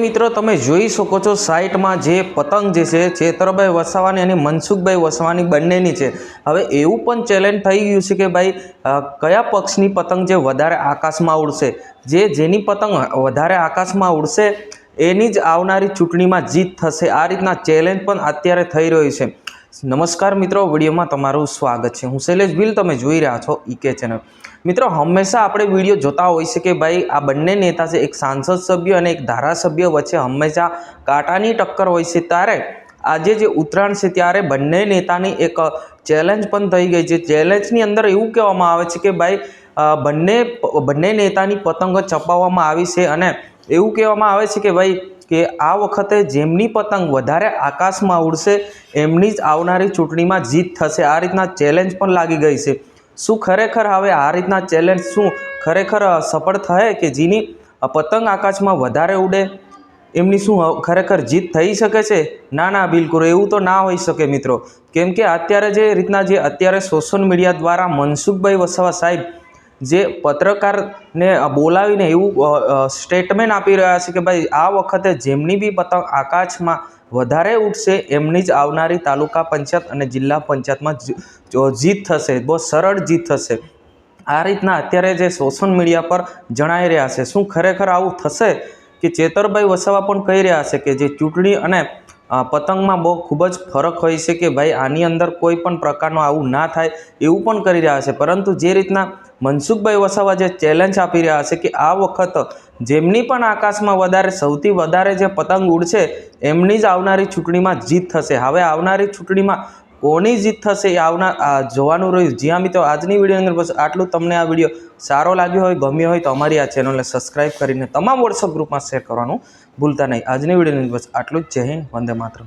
મિત્રો, તમે જોઈ શકો છો સાઇટમાં જે પતંગ જે છે, ચેતરભાઈ વસાવાની અને મનસુખભાઈ વસાવાની બંનેની છે. હવે એવું પણ ચેલેન્જ થઈ ગયું છે કે ભાઈ કયા પક્ષની પતંગ જે વધારે આકાશમાં ઉડશે? જે જેની પતંગ વધારે આકાશમાં ઉડશે, એની જ આવનારી ચૂંટણીમાં જીત થશે. આ રીતના ચેલેન્જ પણ અત્યારે થઈ રહ્યું છે. નમસ્કાર મિત્રો, વિડીયોમાં તમારું સ્વાગત છે. હું શૈલેષ ભીલ, તમે જોઈ રહ્યા છો ઈકે ચેનલ મિત્રો, હંમેશા આપણે વીડિયો જોતા છે કે ભાઈ, આ બંને નેતા છે, એક સાંસદ સભ્ય અને એક ધારાસભ્ય વચ્ચે હંમેશા કાંટાની ટક્કર હોય છે. ત્યારે આજે જે ઉત્તરાયણ છે, ત્યારે બંને નેતાની એક ચેલેન્જ પણ થઈ ગઈ છે. ચેલેન્જની અંદર એવું કહેવામાં આવે છે કે ભાઈ બંને બંને નેતાની પતંગો ચપાવવામાં આવી છે અને એવું કહેવામાં આવે છે કે ભાઈ કે આ વખતે જેમની પતંગ વધારે આકાશમાં ઉડશે, એમની જ આવનારી ચૂંટણીમાં જીત થશે. આ રીતના ચેલેન્જ પણ લાગી ગઈ છે. શું ખરેખર હવે આ રીતના ચેલેન્જ શું? ખરેખર સફળ થાય કે જેની પતંગ આકાશમાં વધારે ઉડે? એમની શું ખરેખર જીત થઈ શકે છે? ના ના, બિલકુલ એવું તો ના હોઈ શકે મિત્રો. કેમ કે અત્યારે જે રીતના જે અત્યારે સોશિયલ મીડિયા દ્વારા મનસુખભાઈ વસાવા સાહેબ જે પત્રકારને બોલાવીને એવું સ્ટેટમેન્ટ આપી રહ્યા છે કે ભાઈ, આ વખતે જેમની બી પતંગ આકાશમાં વધારે ઉઠશે એમની જ આવનારી તાલુકા પંચાયત અને જિલ્લા પંચાયતમાં જીત થશે, બહુ સરળ જીત થશે. આ રીતના અત્યારે જે સોશિયલ મીડિયા પર જણાઈ રહ્યા છે, શું ખરેખર આવું થશે? કે ચેતરભાઈ વસાવા પણ કહી રહ્યા છે કે જે ચૂંટણી અને પતંગમાં બહુ ખૂબ જ ફરક હોય છે કે ભાઈ આની અંદર કોઈ પણ પ્રકારનું આવું ના થાય એવું પણ કરી રહ્યા છે. પરંતુ જે રીતના મનસુખભાઈ વસાવા જે ચેલેન્જ આપી રહ્યા છે કે આ વખત જેમની પણ આકાશમાં વધારે, સૌથી વધારે જે પતંગ ઉડશે, એમની જ આવનારી ચૂંટણીમાં જીત થશે. હવે આવનારી ચૂંટણીમાં કોની જીત થશે આવનાર જોવાનું રહ્યું. જી હા મિત્રો, આજની વિડીયોની અંદર બસ આટલું. તમને આ વીડિયો સારો લાગ્યો હોય, ગમ્યો હોય, તો અમારી આ ચેનલને સબસ્ક્રાઈબ કરીને તમામ વોટ્સઅપ ગ્રુપમાં શેર કરવાનું ભૂલતા નહીં. આજની વિડીયોની અંદર બસ આટલું જ. જય હિન્દ, વંદે માતરમ.